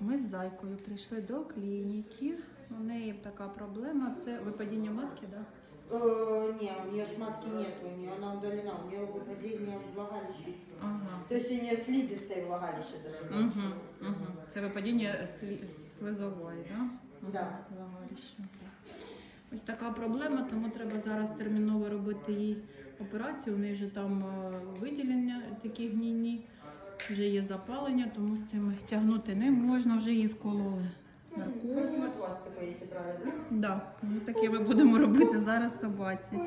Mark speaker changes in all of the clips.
Speaker 1: ми з зайкою прийшли до клініки. У неї така проблема це випадіння матки, да?
Speaker 2: Э, не, у нее ж матки нет, у нее она удалена, у нее выпадение влагалища.
Speaker 1: Ага.
Speaker 2: То есть у нее слизистое влагалище даже.
Speaker 1: Угу, угу. Це випадіння слі- слизової, да?
Speaker 2: Да.
Speaker 1: Влагалища. Ось така проблема, тому треба зараз терміново робити їй операцію. У неї вже там е, виділення такі гнійні, вже є запалення, тому з цим тягнути не можна, вже її вкололи. Да, таке ми будемо робити зараз собаці.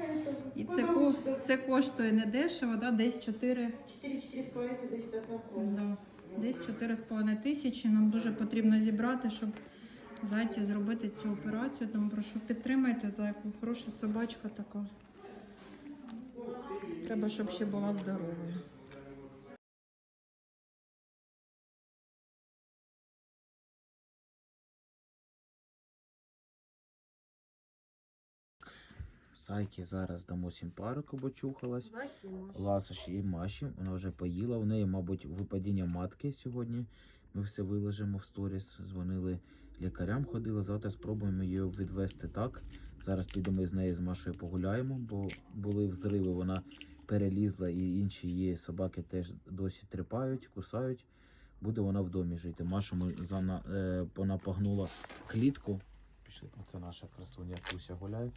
Speaker 1: І це, ко- це коштує не дешево, да, десь 4,
Speaker 2: 4-4,5 зависит от наркоза.
Speaker 1: да, десь 4,5 тисячі. Нам дуже потрібно зібрати, щоб зайці зробити цю операцію. Тому прошу підтримайте зайку. Хороша собачка така. Треба, щоб ще була здоровою.
Speaker 3: Сайки зараз дамо сімпарику, бо чухалась. Ласощі і Маші. Вона вже поїла. У неї, мабуть, випадіння матки сьогодні. Ми все вилежимо в сторіс. Дзвонили лікарям, ходили. Завтра спробуємо її відвести так. Зараз підемо з нею з Машею погуляємо, бо були взриви. Вона перелізла і інші її собаки теж досі тріпають, кусають. Буде вона в домі жити. Машу ми за на- е, вона погнула клітку. Пішли, оце наша красуня Куся гуляє.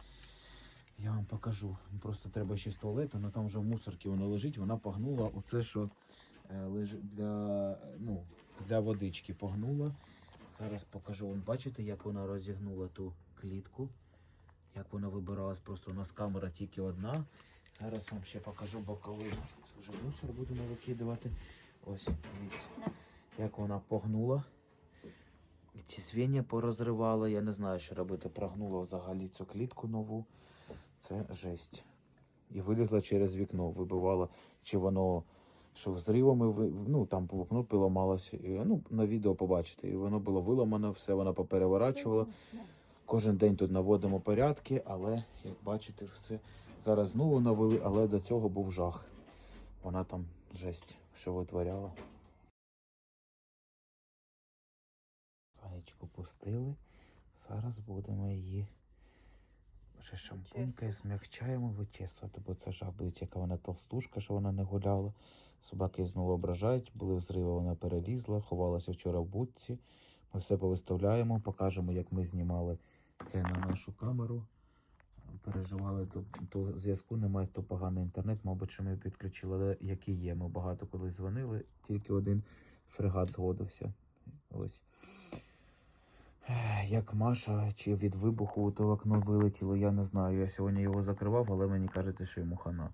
Speaker 3: Я вам покажу. Просто треба ще з туалету, але там вже в мусорці воно лежить. Вона погнула оце, що е, для, ну, для водички погнула. Зараз покажу. Вон, бачите, як вона розігнула ту клітку. Як вона вибиралась, просто у нас камера тільки одна. Зараз вам ще покажу боковий. Це вже мусор будемо викидувати. Ось, дивіться, як вона погнула. Ці звіння порозривала. Я не знаю, що робити. Прогнула взагалі цю клітку нову. Це жесть. І вилізла через вікно, вибивала, чи воно що взривами ну там вікно поламалося. Ну, на відео побачите. І воно було виламане, все вона попереворачувала. Кожен день тут наводимо порядки, але як бачите, все зараз знову навели, але до цього був жах. Вона там жесть, що витворяла. Санечку пустили. Зараз будемо її вже шампунькою змягчаємо, вичесувати, бо це буде, яка вона толстушка, що вона не гуляла. Собаки знову ображають, були взриви, вона перелізла, ховалася вчора в будці. Ми все повиставляємо, покажемо, як ми знімали це на нашу камеру. Переживали, то, то зв'язку немає, то поганий інтернет, мабуть, що ми підключили, але який є. Ми багато коли дзвонили, тільки один фрегат згодився. Ось. Як Маша чи від вибуху то окно вилетіло, я не знаю. Я сьогодні його закривав, але мені кажеться, що йому хана.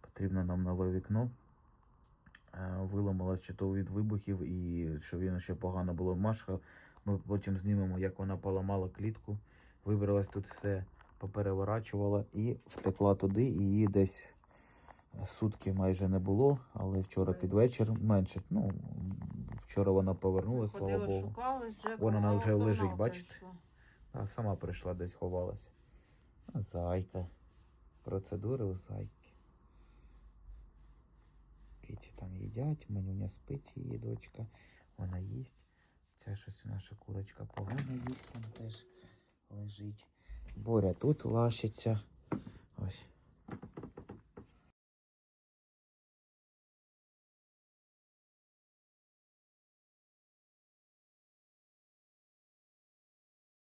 Speaker 3: Потрібно нам нове вікно. Е, Виламалось чи то від вибухів, і що він ще погано було. Маша, ми потім знімемо, як вона поламала клітку, вибралась тут все, попереворачувала і втекла туди, її десь сутки майже не було, але вчора під вечір менше. Ну, вчора вона повернулася, слава Богу.
Speaker 1: шукали.
Speaker 3: Вона
Speaker 1: а
Speaker 3: вже
Speaker 1: сама
Speaker 3: лежить, бачите?
Speaker 1: прийшла.
Speaker 3: А сама прийшла десь ховалась. А зайка. Процедури у зайки. Киті там їдять, манюня спить її дочка. Вона їсть. Ця щось наша курочка погано їсть, там теж лежить. Боря тут лашиться.